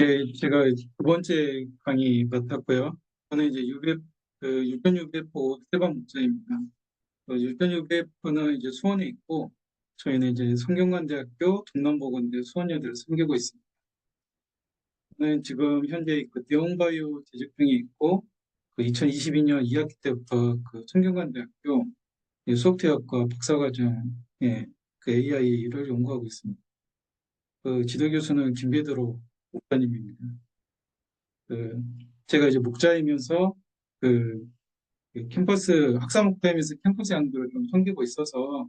예, 제가 두 번째 강의 맡았고요. 저는 이제 UBF, 그 유전 UBF 세반 목사입니다. 그 유전 UBF는 이제 수원에 있고, 저희는 이제 성균관대학교 동남보건대 수원여대를 섬기고 있습니다. 저는 지금 현재 그 대형바이오 재직 중에 있고, 그 2022년 2학기 때부터 그 성균관대학교 이 소프트웨어과 박사과정에 그 AI를 연구하고 있습니다. 그 지도 교수는 김배드로 목사님입니다. 그 제가 이제 목자이면서 그, 그 캠퍼스 학사 목자이면서 캠퍼스 양들을 좀 섬기고 있어서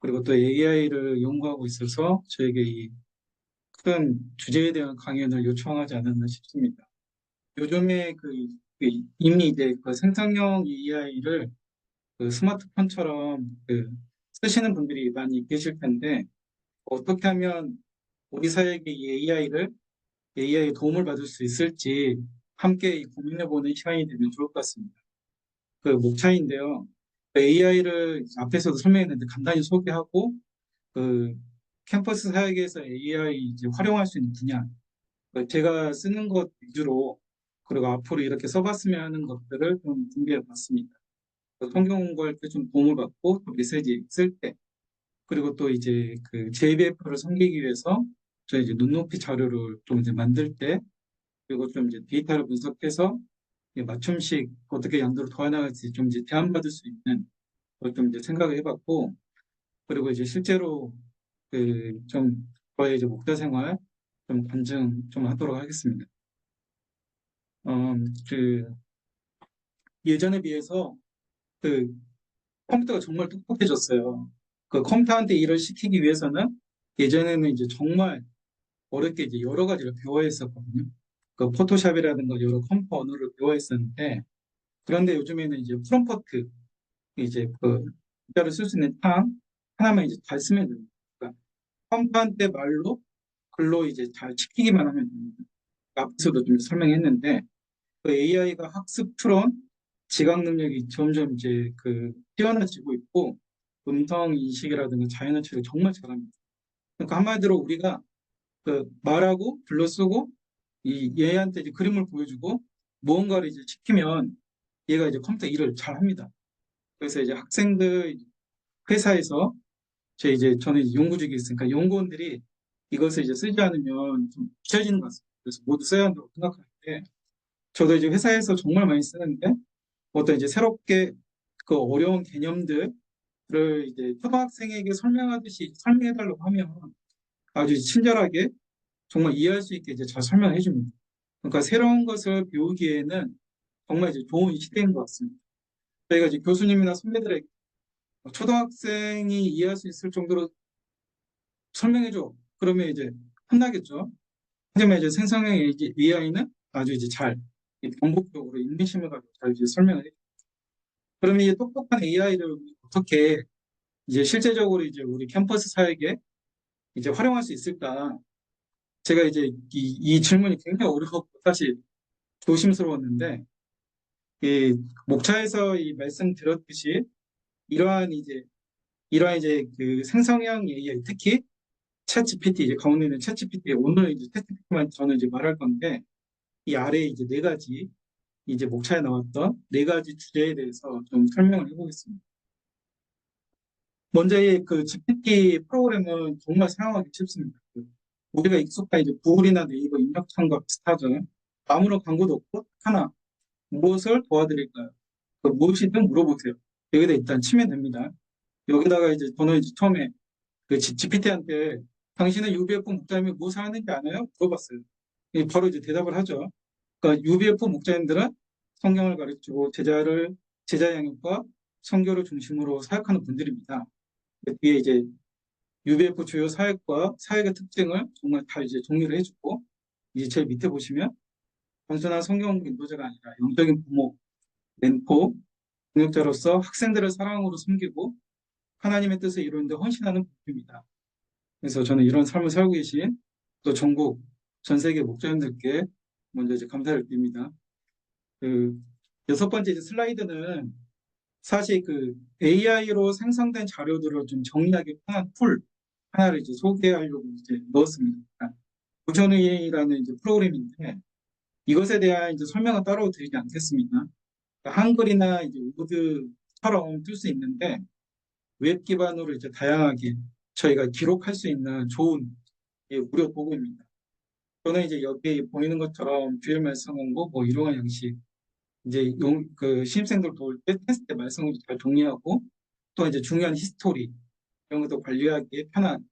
그리고 또 AI를 연구하고 있어서 저에게 이 큰 주제에 대한 강연을 요청하지 않았나 싶습니다. 요즘에 그, 그 이미 이제 그 생성형 AI를 그 스마트폰처럼 그 쓰시는 분들이 많이 계실 텐데 어떻게 하면 우리 사회에게 이 AI를 AI의 도움을 받을 수 있을지 함께 고민해보는 시간이 되면 좋을 것 같습니다. 그 목차인데요. AI를 앞에서도 설명했는데 간단히 소개하고 그 캠퍼스 사역에서 AI 이제 활용할 수 있는 분야, 그 제가 쓰는 것 위주로 그리고 앞으로 이렇게 써봤으면 하는 것들을 좀 준비해봤습니다. 그 성경 공부할 때 좀 도움을 받고 또 메시지 쓸 때, 그리고 또 이제 그 JBF를 섬기기 위해서 저 이제 눈높이 자료를 좀 이제 만들 때, 그리고 좀 이제 데이터를 분석해서 맞춤식 어떻게 양도를 도와나갈지 좀 이제 대안받을 수 있는 걸 좀 이제 생각을 해봤고, 그리고 이제 실제로 그 좀 저의 이제 목자 생활 좀 간증 좀 하도록 하겠습니다. 음, 그 예전에 비해서 그 컴퓨터가 정말 똑똑해졌어요. 그 컴퓨터한테 일을 시키기 위해서는 예전에는 이제 정말 어렵게 이제 여러 가지를 배워야 했었거든요. 그 포토샵이라든가 여러 컴퓨터 언어를 배워야 했었는데 그런데 요즘에는 이제 프롬프트 이제 그 글자를 쓸 수 있는 창 하나만 이제 잘 쓰면 됩니다. 그러니까 컴퓨터한테 말로 글로 이제 잘 시키기만 하면 됩니다. 앞서도 좀 설명했는데 그 AI가 학습 추론 지각 능력이 점점 이제 그 뛰어나지고 있고 음성 인식이라든가 자연어 처리 정말 잘합니다. 그러니까 한마디로 우리가 그 말하고 불러쓰고 이 얘한테 이제 그림을 보여주고 무언가를 이제 시키면 얘가 이제 컴퓨터 일을 잘 합니다. 그래서 이제 학생들 회사에서 제 이제 저는 이제 연구직이 있으니까 연구원들이 이것을 이제 쓰지 않으면 좀 잊혀지는 것 같습니다. 그래서 모두 써야 한다고 생각하는데 저도 이제 회사에서 정말 많이 쓰는데 어떤 이제 새롭게 그 어려운 개념들을 이제 초등학생에게 설명하듯이 설명해달라고 하면 아주 친절하게 정말 이해할 수 있게 이제 잘 설명해 줍니다. 그러니까 새로운 것을 배우기에는 정말 이제 좋은 시대인 것 같습니다. 저희가 이제 교수님이나 선배들에게 초등학생이 이해할 수 있을 정도로 설명해줘. 그러면 이제 혼나겠죠. 하지만 이제 생성형 AI는 아주 이제 잘 반복적으로 인내심을 가지고 잘 이제 설명을 해요. 그러면 이 똑똑한 AI를 어떻게 이제 실제적으로 이제 우리 캠퍼스 사역에 이제 활용할 수 있을까? 제가 이제 이, 이 질문이 굉장히 어렵고 사실 조심스러웠는데 이 목차에서 이 말씀 드렸듯이 이러한 이제 이러한 이제 그 생성형 AI 특히 챗 GPT 이제 가운데 있는 챗 GPT 오늘 이제 챗 GPT만 저는 이제 말할 건데 이 아래에 이제 네 가지 이제 목차에 나왔던 네 가지 주제에 대해서 좀 설명을 해보겠습니다. 먼저 그 GPT 프로그램은 정말 사용하기 쉽습니다. 그 우리가 익숙한 이제 구글이나 네이버 입력창과 비슷하죠. 아무런 광고도 없고 하나 무엇을 도와드릴까요? 그 무엇이든 물어보세요. 여기다 일단 치면 됩니다. 여기다가 이제 저는 이제 처음에 그 GPT한테 당신은 UBF 목자님이 무엇을 하는지 아나요? 물어봤어요. 바로 이제 대답을 하죠. 그러니까 UBF 목자님들은 성경을 가르치고 제자를 제자 양육과 성교를 중심으로 사역하는 분들입니다. 그 뒤에 이제 UBF 주요 사역과 사역의 특징을 정말 다 이제 정리를 해주고 이제 제일 밑에 보시면 단순한 성경 인도자가 아니라 영적인 부모, 멘토, 능력자로서 학생들을 사랑으로 섬기고 하나님의 뜻을 이루는데 헌신하는 분입니다. 그래서 저는 이런 삶을 살고 계신 또 전국 전 세계 목자님들께 먼저 이제 감사를 드립니다. 그 여섯 번째 슬라이드는 사실 그 AI로 생성된 자료들을 좀 정리하기 편한 툴 하나를 이제 소개하려고 이제 넣었습니다. 부전의라는 이제 프로그램인데 이것에 대한 이제 설명은 따로 드리지 않겠습니다. 그러니까 한글이나 이제 우드처럼 쓸수 있는데 웹 기반으로 이제 다양하게 저희가 기록할 수 있는 좋은 예, 무료 도구입니다. 저는 이제 여기 보이는 것처럼 듀얼 말썽 공고 뭐 이러한 양식 이제 용, 그 신입생들 도울 때 테스트 말썽을 잘 정리하고 또 이제 중요한 히스토리 이런 것도 관리하기 편한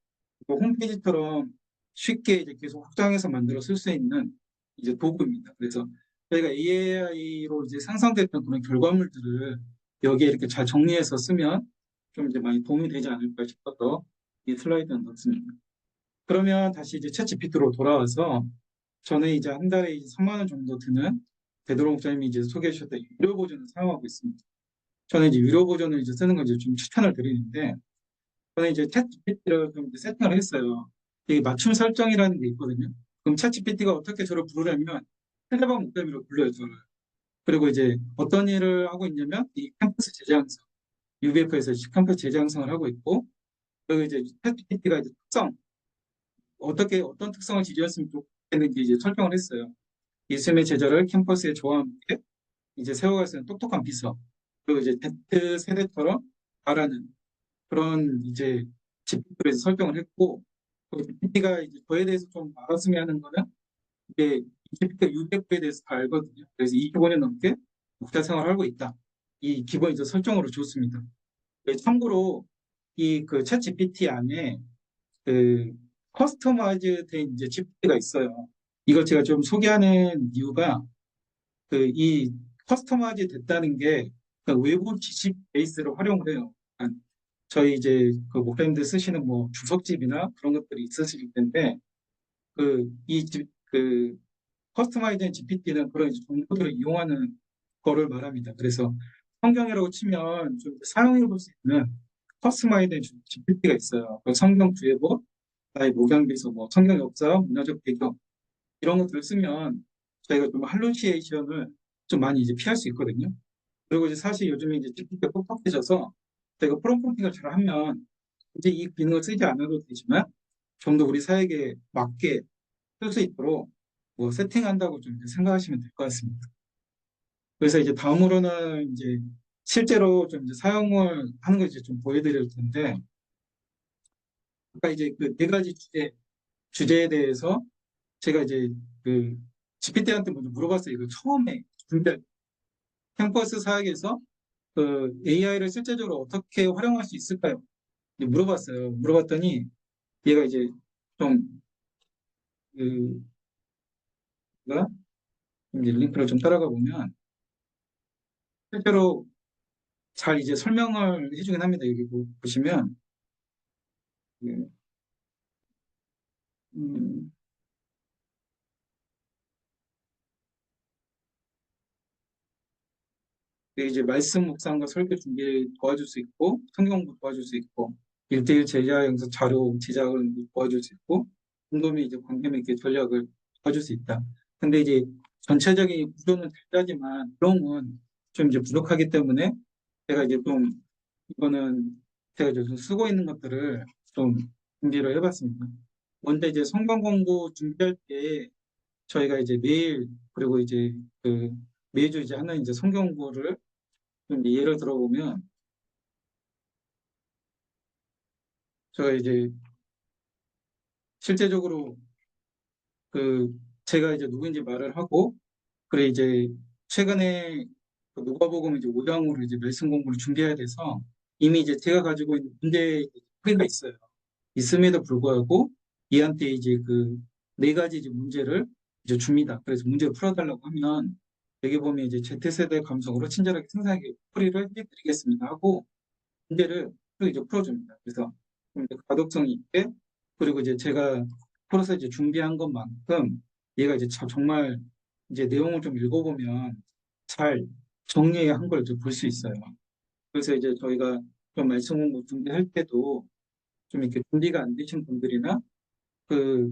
또 홈페이지처럼 쉽게 이제 계속 확장해서 만들어 쓸 수 있는 이제 도구입니다. 그래서 저희가 AI로 이제 상상됐던 그런 결과물들을 여기에 이렇게 잘 정리해서 쓰면 좀 이제 많이 도움이 되지 않을까 싶어서 이 슬라이드는 넣습니다. 그러면 다시 이제 챗GPT로 돌아와서 저는 이제 한 달에 이제 3만 원 정도 드는 베드로 목사님이 이제 소개해 주셨던 유료 버전을 사용하고 있습니다. 저는 이제 유료 버전을 이제 쓰는 걸 이제 좀 추천을 드리는데 저는 이제 챗GPT를 좀 이제 세팅을 했어요. 이게 맞춤 설정이라는 게 있거든요. 그럼 챗GPT가 어떻게 저를 부르려면 상대방 목소리로 불러요, 저를. 그리고 이제 어떤 일을 하고 있냐면 이 캠퍼스 제재 양성, UBF에서 캠퍼스 제재 양성을 하고 있고 그리고 이제 챗GPT가 이제 특성, 어떻게 어떤 특성을 지지했으면 좋겠는지 이제 설정을 했어요. 예수님의 제자를 캠퍼스의 조와 함께 이제 세워갈 수 있는 똑똑한 비서 그리고 이제 Z 세대처럼 바라는 그런 이제 GPT를 설정을 했고 GPT가 이제 저에 대해서 좀 알았으면 하는 거는 이제 GPT가 UBF에 대해서 다 알거든요. 그래서 25년 넘게 목자 생활을 하고 있다. 이 기본 이제 설정으로 줬습니다. 네, 참고로 이 그챗 GPT 안에 그 커스터마이즈 된 이제 GPT가 있어요. 이걸 제가 좀 소개하는 이유가 그 이 커스터마이즈 됐다는 게그 외부 지식 베이스를 활용을 해요. 그러니까 저희 이제 그 목사님들 쓰시는 뭐 주석집이나 그런 것들이 있으실 텐데 그이그 커스터마이즈된 GPT는 그런 정보들을 이용하는 거를 말합니다. 그래서 성경이라고 치면 좀 사용해 볼 수 있는 커스터마이즈된 GPT가 있어요. 그 성경 주예보, 나의 목양비서, 뭐 성경 역사, 문화적 배경 이런 것들을 쓰면 저희가 좀 할루시에이션을 좀 많이 이제 피할 수 있거든요. 그리고 이제 사실 요즘에 이제 GPT가 똑똑해져서 저희가 프롬프팅을 잘 하면 이제 이 기능을 쓰지 않아도 되지만 좀 더 우리 사회에 맞게 쓸 수 있도록 뭐 세팅한다고 좀 생각하시면 될 것 같습니다. 그래서 이제 다음으로는 이제 실제로 좀 이제 사용을 하는 걸 이제 좀 보여드릴 텐데 아까 이제 그 네 가지 주제 주제에 대해서 제가 이제 그 GPT한테 먼저 물어봤어요. 이거 처음에 준비할 캠퍼스 사역에서 그 AI를 실제적으로 어떻게 활용할 수 있을까요? 물어봤어요. 물어봤더니 얘가 이제 좀 그, 가 이제 링크를 좀 따라가 보면 실제로 잘 이제 설명을 해주긴 합니다. 여기 보, 시면 예. 음, 이제 말씀 묵상과 설교 준비에 도와줄 수 있고 성경도 도와줄 수 있고 일대일 제자 영상 자료 제작을 도와줄 수 있고 공동의 이제 관계 맺기 전략을 도와줄 수 있다. 근데 이제 전체적인 구조는 잘짜지만 내용은 좀 이제 부족하기 때문에 제가 이제 좀 이거는 제가 좀 쓰고 있는 것들을 좀 준비를 해봤습니다. 먼저 이제 성경 공부 준비할 때 저희가 이제 매일 그리고 이제 그 매주 이제 하는 이제 성경 공부를 좀 예를 들어보면 제가 이제 실제적으로 그 제가 이제 누구인지 말을 하고 그래 이제 최근에 그 누가복음 이제 5장으로 이제 말씀 공부를 준비해야 돼서 이미 이제 제가 가지고 있는 문제 풀이가 있어요. 있음에도 불구하고 얘한테 이제 그 네 가지 이제 문제를 이제 줍니다. 그래서 문제를 풀어달라고 하면 여기 보면 이제 Z세대 감성으로 친절하게 생생하게 풀이를 해드리겠습니다 하고 문제를 또 이제 풀어줍니다. 그래서 좀 이제 가독성 있게 그리고 이제 제가 풀어서 이제 준비한 것만큼 얘가 이제 정말 이제 내용을 좀 읽어보면 잘 정리한 걸 볼 수 있어요. 그래서 이제 저희가 좀 말씀 공부 준비할 때도 좀 이렇게 준비가 안 되신 분들이나 그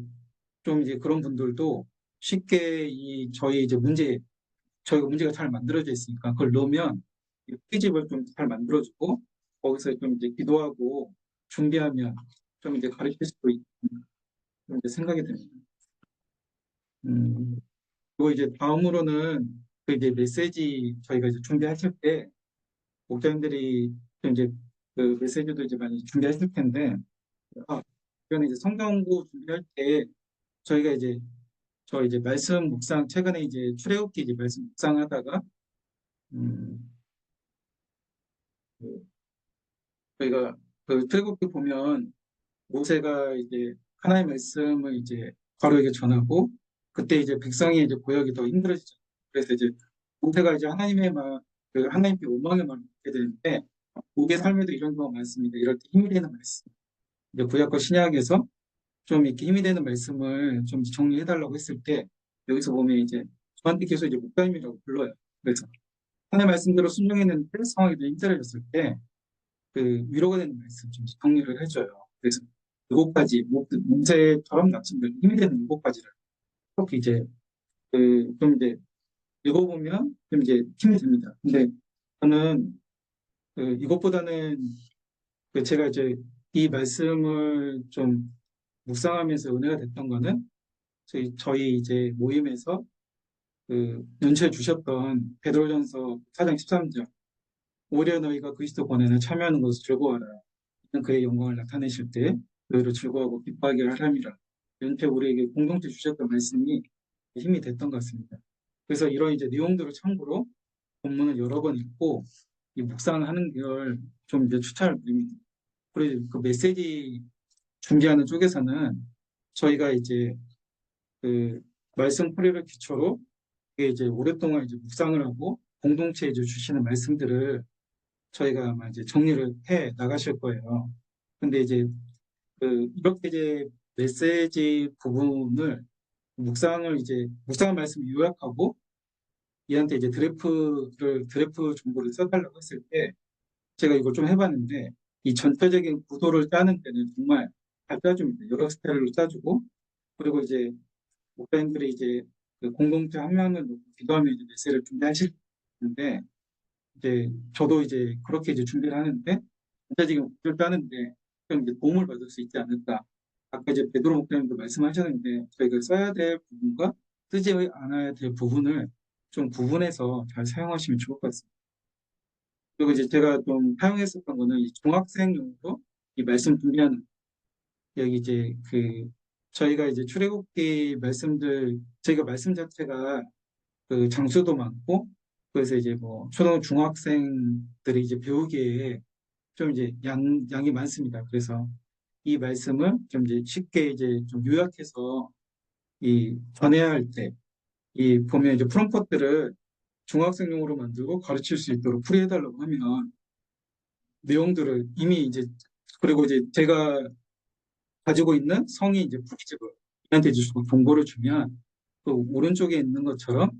좀 이제 그런 분들도 쉽게 이 저희 이제 문제 저희가 문제가 잘 만들어져 있으니까 그걸 넣으면 페이지를 좀잘 만들어주고 거기서 좀 이제 기도하고 준비하면 좀 이제 가르칠 수도 있는 좀 이제 생각이 듭니다. 음, 그리고 이제 다음으로는 그 이제 메시지 저희가 이제 준비하실 때 목사님들이 좀 이제 그 메시지도 이제 많이 준비하실 텐데 아, 이건 이제 성경구 준비할 때 저희가 이제 저 이제 말씀 묵상 최근에 이제 출애굽기 이제 말씀 묵상하다가 음, 그 저희가 그 출애굽기 보면 모세가 이제 하나님의 말씀을 이제 바로에게 전하고 그때 이제 백성이 이제 고역이 더 힘들어지죠. 그래서 이제 모세가 이제 하나님의 말, 그 하나님께 원망의 말을 듣게 되는데 우리의 삶에도 이런 경우가 많습니다. 이럴 때 힘이 되는 말씀. 이제 구약과 신약에서 좀 이렇게 힘이 되는 말씀을 좀 정리해 달라고 했을 때 여기서 보면 이제 저한테 계속 이제 목사님이라고 불러요. 그래서 하나님의 말씀대로 순종했는데 상황이 더 힘들어졌을 때 그 위로가 되는 말씀 좀 정리를 해줘요. 그래서 일곱 가지 모세처럼 낙심들 힘이 되는 일곱 가지를 그렇게 이제 그 좀 이제 읽어보면 좀 이제 힘이 됩니다. 근데 저는 그 이것보다는 그 제가 이제 이 말씀을 좀 묵상하면서 은혜가 됐던 거는 저희 저희 이제 모임에서 그 연주해 주셨던 베드로전서 4장 13절 오히려 너희가 그리스도 권한에 참여하는 것을 즐거워하라. 이는 그의 영광을 나타내실 때 너희를 즐거워하고 기뻐하게 하람이라. 연태 우리에게 공동체 주셨던 말씀이 힘이 됐던 것 같습니다. 그래서 이런 이제 내용들을 참고로 본문을 여러 번 읽고 이 묵상하는 걸 좀 이제 추천을 드립니다. 그리고 그 메시지 준비하는 쪽에서는 저희가 이제 그 말씀 뿌리를 기초로 이제 오랫동안 이제 묵상을 하고 공동체에 이제 주시는 말씀들을 저희가 아마 이제 정리를 해 나가실 거예요. 근데 이제 그 이렇게 이제 메시지 부분을 묵상을 이제 묵상 말씀 요약하고 얘한테 이제 드래프를 드래프 정보를 써달라고 했을 때 제가 이걸 좀 해봤는데 이 전체적인 구도를 짜는 때는 정말 잘 짜줍니다. 여러 스타일로 짜주고 그리고 이제 목사님들이 이제 그 공동체 한 명을 놓고 기도하면 이제 메시를 준비하실 텐데 이제 저도 이제 그렇게 이제 준비를 하는데 전체적인 구도를 짜는데 좀 이제 도움을 받을 수 있지 않을까. 아까 이제 베드로 목사님도 말씀하셨는데 저희가 써야 될 부분과 쓰지 않아야 될 부분을 좀 구분해서 잘 사용하시면 좋을 것 같습니다. 그리고 이제 제가 좀 사용했었던 거는 이 중학생용으로 이 말씀 준비하는 여기 이제 그 저희가 이제 출애굽기 말씀들 저희가 말씀 자체가 그 장수도 많고 그래서 이제 뭐 초등 중학생들이 이제 배우기에 좀 이제 양 양이 많습니다. 그래서 이 말씀을 좀 이제 쉽게 이제 좀 요약해서 이 전해야 할 때 이 보면 이제 프롬포트를 중학생용으로 만들고 가르칠 수 있도록 풀이해달라고 하면 내용들을 이미 이제 그리고 이제 제가 가지고 있는 성이 이제 프리집을 얘한테 주시고 정보를 주면 그 오른쪽에 있는 것처럼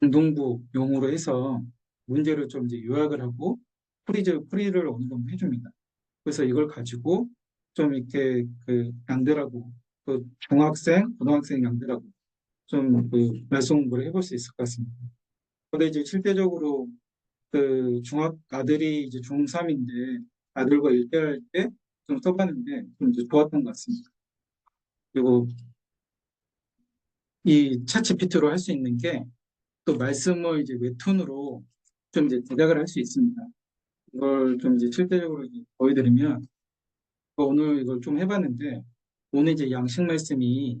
공동부 용어로 해서 문제를 좀 이제 요약을 하고 프리즈 프리를 어느 정도 해줍니다. 그래서 이걸 가지고 좀 이렇게 그 양들하고 그 중학생, 고등학생 양들하고 좀그 말씀 공부를 해볼 수 있을 것 같습니다. 근데 이제 실제적으로 그 중학 아들이 이제 중3인데 아들과 일대할 때 좀 써봤는데 좀 좋았던 것 같습니다. 그리고 이 챗GPT로 할 수 있는 게 또 말씀을 이제 웹툰으로 좀 이제 제작을 할 수 있습니다. 이걸 좀 이제 실제적으로 이제 보여드리면 오늘 이걸 좀 해봤는데 오늘 이제 양식 말씀이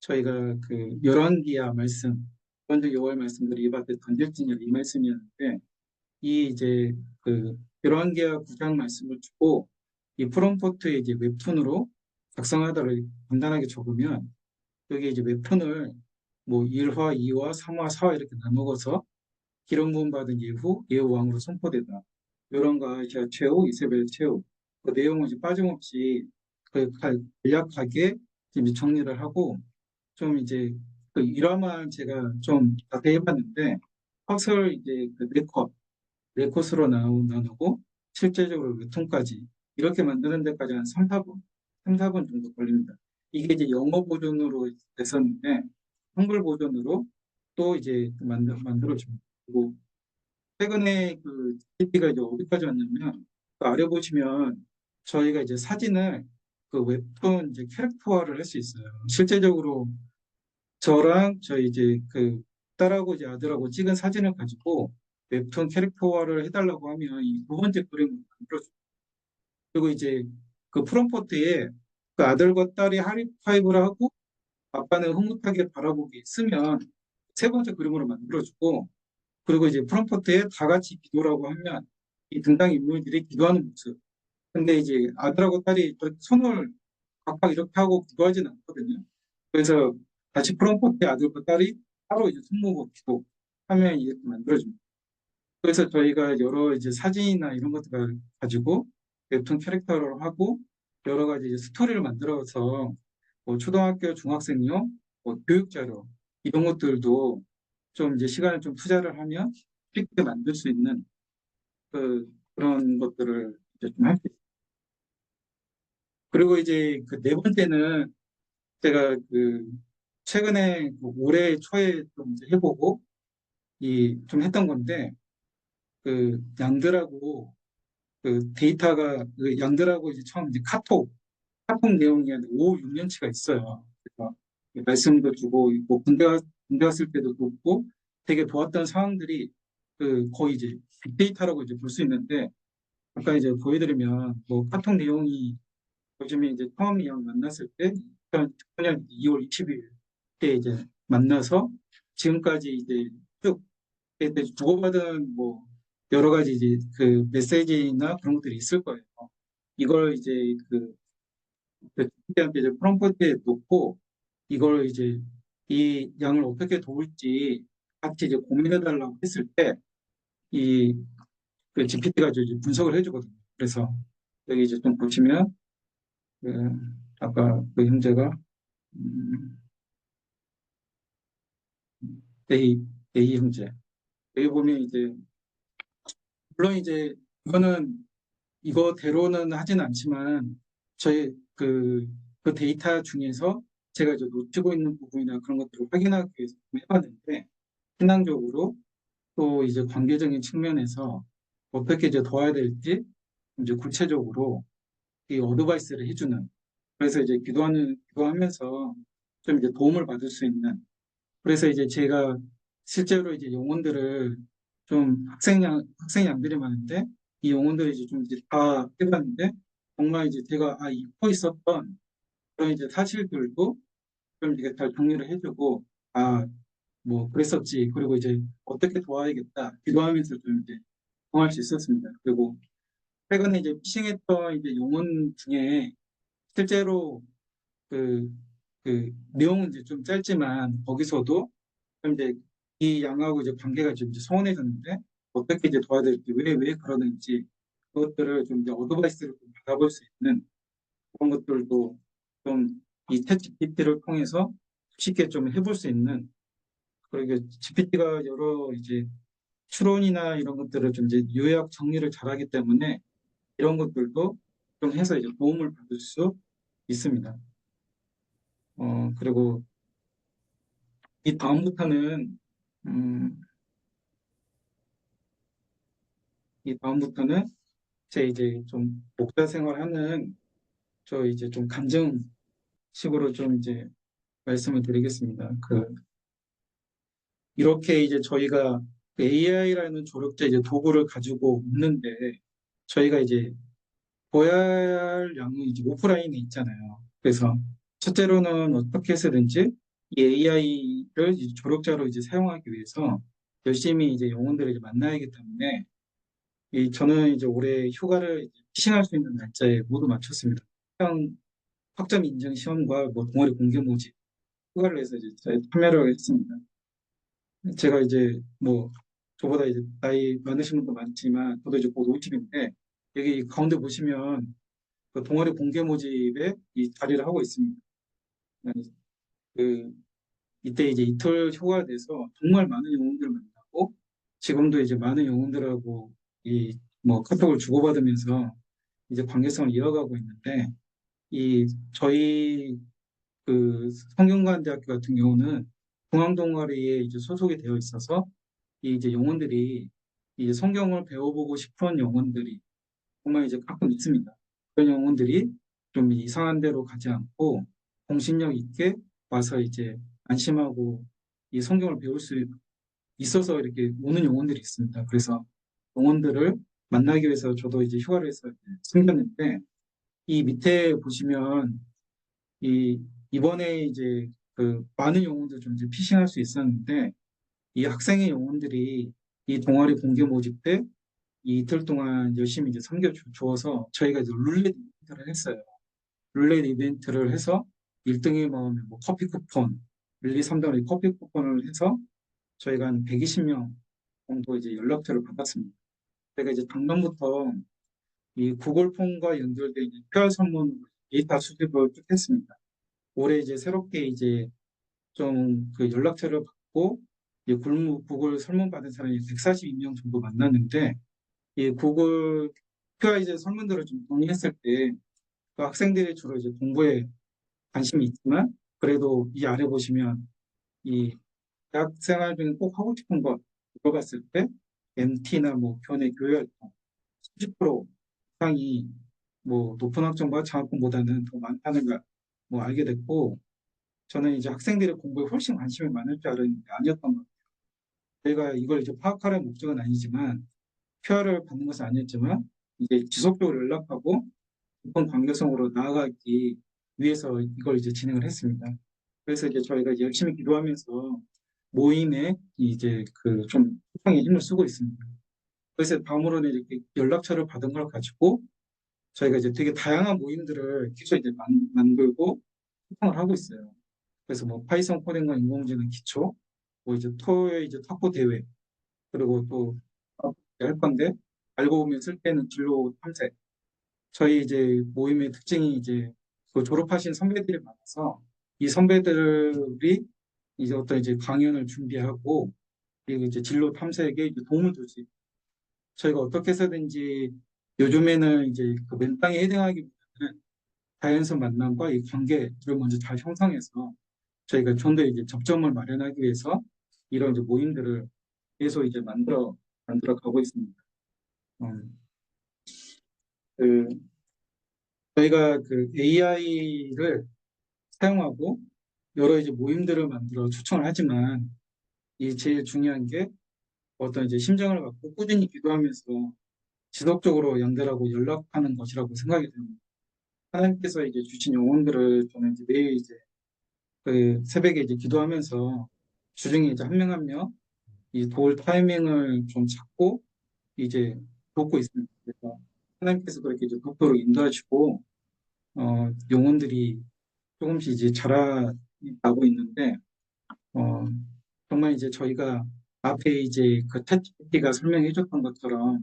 저희가 그 열왕기야 말씀 먼저 요월 말씀들이 이밭에 던질지냐 이 말씀이었는데 이 이제 그 열왕기야 구장 말씀을 주고 이 프롬포트에 이제 웹툰으로 작성하다를 간단하게 적으면 여기 이제 웹툰을 뭐 1화, 2화, 3화, 4화 이렇게 나누어서 기름 부음 받은 예후, 예후 왕으로 선포되다. 거 아시아 최후, 이세벨 최후. 그 내용을 이제 빠짐없이 그 간략하게 이제 정리를 하고 좀 이제 그 일화만 제가 좀 자세히 해봤는데 컷을 이제 그 네컷, 네컷으로 나누고 실제적으로 웹툰까지 이렇게 만드는 데까지 한 3, 4분, 3, 4분 정도 걸립니다. 이게 이제 영어 버전으로 됐었는데 한글 버전으로 또 이제 만들, 만들어집니다. 그리고 최근에 그 GP가 이제 어디까지 왔냐면 그 아래 보시면 저희가 이제 사진을 그 웹툰 이제 캐릭터화를 할 수 있어요. 실제적으로 저랑 저희 이제 그 딸하고 이제 아들하고 찍은 사진을 가지고 웹툰 캐릭터화를 해달라고 하면 이 두 번째 그림을 만들어줘요. 그리고 이제 그 프롬포트에 그 아들과 딸이 하이파이브를 하고 아빠는 흐뭇하게 바라보기 쓰면 세 번째 그림으로 만들어주고 그리고 이제 프롬포트에 다 같이 기도라고 하면 이 등장 인물들이 기도하는 모습. 근데 이제 아들하고 딸이 손을 각각 이렇게 하고 기도하진 않거든요. 그래서 다시 프롬포트에 아들과 딸이 따로 이제 손모고 기도하면 이렇게 만들어줍니다. 그래서 저희가 여러 이제 사진이나 이런 것들을 가지고 웹툰 캐릭터를 하고 여러 가지 스토리를 만들어서 뭐 초등학교 중학생용 뭐 교육 자료 이런 것들도 좀 이제 시간을 좀 투자를 하면 쉽게 만들 수 있는 그 그런 것들을 이제 좀 할 수 있어요. 그리고 이제 그 네 번째는 제가 그 최근에 그 올해 초에 좀 해보고 이 좀 했던 건데 그 양들하고 그 데이터가 그 양들하고 이제 처음 이제 카톡 카톡 내용이 한 5, 6년치가 있어요. 그래서 말씀도 주고 뭐 군대 가- 군대 갔을 때도 돕고 되게 도왔던 상황들이 그 거의 이제 빅데이터라고 이제 볼 수 있는데 아까 이제 보여드리면 뭐 카톡 내용이 요즘에 이제 처음 이랑 만났을 때 2019년 2월 20일 때 이제 만나서 지금까지 이제 쭉 그때 주고받은 뭐 여러 가지 이제 그 메시지나 그런 것들이 있을 거예요. 이걸 이제 그 한테 이제 프롬프트에 놓고 이걸 이제 이 양을 어떻게 도울지 같이 이제 고민해 달라고 했을 때 이 그 GPT가 이제 분석을 해주거든요. 그래서 여기 이제 좀 보시면 그 아까 그 형제가 음, A A 형제 여기 보면 이제 물론 이제 이거는 이거대로는 하진 않지만 저희 그, 그 데이터 중에서 제가 이제 놓치고 있는 부분이나 그런 것들을 확인하기 위해서 좀 해봤는데 신앙적으로 또 이제 관계적인 측면에서 어떻게 이제 도와야 될지 이제 구체적으로 이 어드바이스를 해주는 그래서 이제 기도하는 기도하면서 좀 이제 도움을 받을 수 있는 그래서 이제 제가 실제로 이제 영혼들을 좀 학생양 학생 양들이 많은데 이 영혼들을 이제 좀 이제 다 해봤는데 정말 이제 제가 아 잊고 있었던 그런 이제 사실들도 좀 이게 잘 정리를 해주고 아 뭐 그랬었지 그리고 이제 어떻게 도와야겠다 기도하면서 좀 이제 정할 수 있었습니다. 그리고 최근에 이제 피싱했던 이제 영혼 중에 실제로 그, 그 내용은 이제 좀 짧지만 거기서도 좀 이제 이 양하고 이제 관계가 좀 이제 소원해졌는데 어떻게 이제 도와야 될지 왜 왜 그러는지 그것들을 좀 이제 어드바이스를 좀 받아볼 수 있는 그런 것들도 좀이 챗GPT를 통해서 쉽게 좀 해볼 수 있는 그리고 GPT가 여러 이제 추론이나 이런 것들을 좀 이제 요약 정리를 잘하기 때문에 이런 것들도 좀 해서 이제 도움을 받을 수 있습니다. 어, 그리고 이 다음부터는, 음, 이 다음부터는 제 이제 좀 목사 생활하는 저 이제 좀 간증식으로 좀 이제 말씀을 드리겠습니다. 그, 이렇게 이제 저희가 AI라는 조력자 이제 도구를 가지고 있는데 저희가 이제 보야 할 양은 이제 오프라인에 있잖아요. 그래서 첫째로는 어떻게 해서든지 이 AI 를 조력자로 이제 사용하기 위해서 열심히 이제 영혼들을 이제 만나야 하기 때문에 이 저는 이제 올해 휴가를 피싱할 수 있는 날짜에 모두 맞췄습니다. 학점 인증 시험과 뭐 동아리 공개 모집 휴가를 해서 이제 참여를 했습니다. 제가 이제 뭐 저보다 이제 나이 많으신 분도 많지만 저도 이제 곧 50인데 여기 가운데 보시면 그 동아리 공개 모집에 이 자리를 하고 있습니다. 그 이때 이제 이틀 휴가 돼서 정말 많은 영웅들을 만나고 지금도 이제 많은 영웅들하고 이 뭐 카톡을 주고받으면서 이제 관계성을 이어가고 있는데 이 저희 그 성균관대학교 같은 경우는 중앙동아리에 이제 소속이 되어 있어서 이 이제 영혼들이 이제 성경을 배워보고 싶은 영혼들이 정말 이제 가끔 있습니다. 그런 영혼들이 좀 이상한 데로 가지 않고 공신력 있게 와서 이제 안심하고 이 성경을 배울 수 있어서 이렇게 오는 영혼들이 있습니다. 그래서 영혼들을 만나기 위해서 저도 이제 휴가를 해서 생겼는데 이 밑에 보시면 이 이번에 이제 그 많은 영혼들 좀 이제 피싱할 수 있었는데 이 학생의 영혼들이 이 동아리 공개 모집 때이 이틀 동안 열심히 이제 섬겨 주- 주어서 저희가 이제 룰렛 이벤트를 했어요. 룰렛 이벤트를 해서 1등이 뭐, 뭐 커피 쿠폰, 1, 2, 3등으로 커피 쿠폰을 해서 저희가 한 120명 정도 이제 연락처를 받았습니다. 제가 이제 작년부터 이 구글 폼과 연결된 QR 선문 데이터 수집을 쭉 했습니다. 올해 이제 새롭게 이제 좀 그 연락처를 받고 이 굴무- 구글 설문 받은 사람이 142명 정도 만났는데 이 구글 이제 설문들을 좀 정리했을 때 그 학생들이 주로 이제 공부에 관심이 있지만 그래도 이 아래 보시면 이 대학 생활 중에 꼭 하고 싶은 거 물어봤을 때 MT나 뭐 교내 교회 활동 30% 이상이 뭐 높은 학점과 장학금보다는 더 많다는 걸뭐 알게 됐고 저는 이제 학생들의 공부에 훨씬 관심이 많을 줄 알았는데 아니었던 것 같아요. 저희가 이걸 이제 파악하려는 목적은 아니지만 QR을 받는 것은 아니었지만 이제 지속적으로 연락하고 깊은 관계성으로 나아가기 위해서 이걸 이제 진행을 했습니다. 그래서 이제 저희가 이제 열심히 기도하면서 모임에 이제 그 좀 소통에 힘을 쓰고 있습니다. 그래서 다음으로는 이렇게 연락처를 받은 걸 가지고 저희가 이제 되게 다양한 모임들을 계속 이제 만, 만들고 소통을 하고 있어요. 그래서 뭐 파이썬 코딩과 인공지능 기초, 뭐 이제 토의 이제 탁구 대회, 그리고 또 할 건데 알고 보면 쓸 때는 진로 탐색. 저희 이제 모임의 특징이 이제 그 졸업하신 선배들이 많아서 이 선배들이 이제 어떤 이제 강연을 준비하고 그리고 이제 진로 탐색에 이제 도움을 줄 수 있고 저희가 어떻게 해서든지 요즘에는 이제 그 맨땅에 헤딩하기보다는 자연스러운 만남과 이 관계를 먼저 잘 형성해서 저희가 좀 더 이제 접점을 마련하기 위해서 이런 이제 모임들을 계속 이제 만들어 만들어 가고 있습니다. 음, 그 저희가 그 AI를 사용하고 여러 이제 모임들을 만들어 추천을 하지만 이 제일 중요한 게 어떤 이제 심정을 갖고 꾸준히 기도하면서 지속적으로 연결하고 연락하는 것이라고 생각이 됩니다. 하나님께서 이제 주신 영혼들을 저는 이제 매일 이제 그 새벽에 이제 기도하면서 주중에 이제 한 명 한 명이 도울 타이밍을 좀 찾고 이제 돕고 있습니다. 그래서 하나님께서 그렇게 이제 독도로 인도하시고 어, 영혼들이 조금씩 이제 자라나고 있는데 어, 정말 이제 저희가 앞에 이제 그 챗GPT가 설명해 줬던 것처럼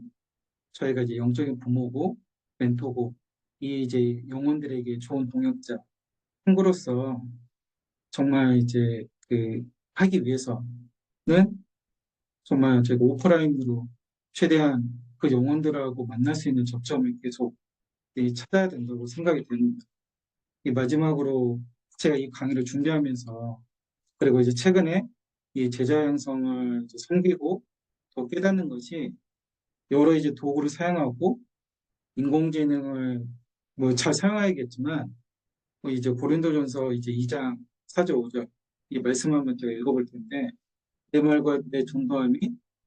저희가 이제 영적인 부모고 멘토고 이 이제 영혼들에게 좋은 동역자 친구로서 정말 이제 그 하기 위해서는 정말 제가 오프라인으로 최대한 그 영혼들하고 만날 수 있는 접점을 계속 이 찾아야 된다고 생각이 됩니다. 이 마지막으로 제가 이 강의를 준비하면서 그리고 이제 최근에 이 제자 이제 섬기고 더 깨닫는 것이 여러 이제 도구를 사용하고 인공지능을 뭐 잘 사용해야겠지만 뭐 이제 고린도전서 이제 2장 4절 5절 이 말씀 한번 제가 읽어볼 텐데 내 말과 내 존도함이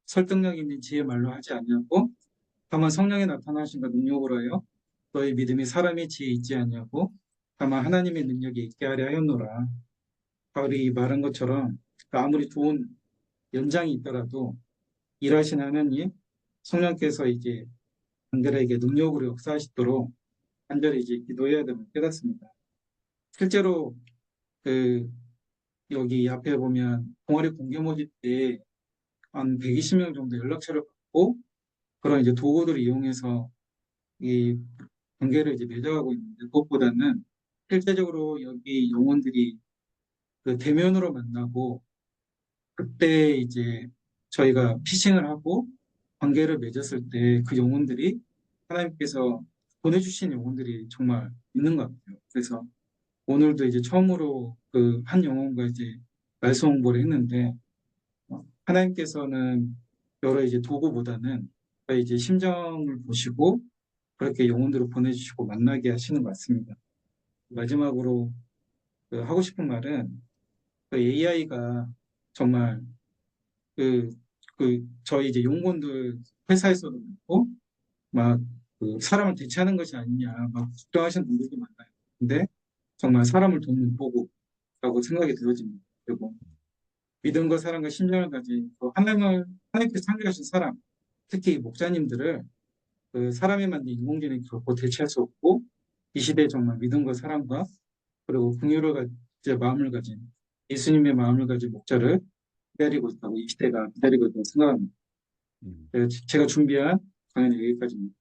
설득력 있는 지혜 말로 하지 않냐고 다만 성령이 나타나신가 능력으로 하여 너희 믿음이 사람의 지혜 있지 않냐고 다만 하나님의 능력이 있게 하려 하였노라 바울이 말한 것처럼 아무리 좋은 연장이 있더라도 일하신 하나님 성령께서 이제 관들에게 능력으로 역사하시도록 간절히 이제 기도해야 됨을 깨닫습니다. 실제로 그 여기 앞에 보면 동아리 공개 모집 때 한 120명 정도 연락처를 받고 그런 이제 도구들을 이용해서 이 관계를 이제 맺어가고 있는데 그것보다는 실제적으로 여기 영혼들이 그 대면으로 만나고 그때 이제 저희가 피싱을 하고 관계를 맺었을 때 그 영혼들이 하나님께서 보내주신 영혼들이 정말 있는 것 같아요. 그래서 오늘도 이제 처음으로 그 한 영혼과 이제 말씀 공부를 했는데 어, 하나님께서는 여러 이제 도구보다는 이제 심정을 보시고 그렇게 영혼들을 보내주시고 만나게 하시는 것 같습니다. 마지막으로 그 하고 싶은 말은 AI가 정말 그, 그, 저희 이제 용건들 회사에서도 그렇고, 막, 그, 사람을 대체하는 것이 아니냐, 막, 걱정하시는 분들도 많아요. 근데, 정말 사람을 돕는 보고라고 생각이 들어집니다. 그리고, 믿음과 사랑과 신령을 가진 그 하나님을, 하나님께서 창조하신 사람, 특히 목사님들을 그 사람이 만든 인공지능이 결코 대체할 수 없고, 이 시대에 정말 믿음과 사랑과, 그리고 긍휼을 가진 마음을 가진, 예수님의 마음을 가진 목자를 기다리고 있다고 이 시대가 기다리고 있다고 생각합니다. 음. 네, 제가 준비한 강연은 여기까지입니다.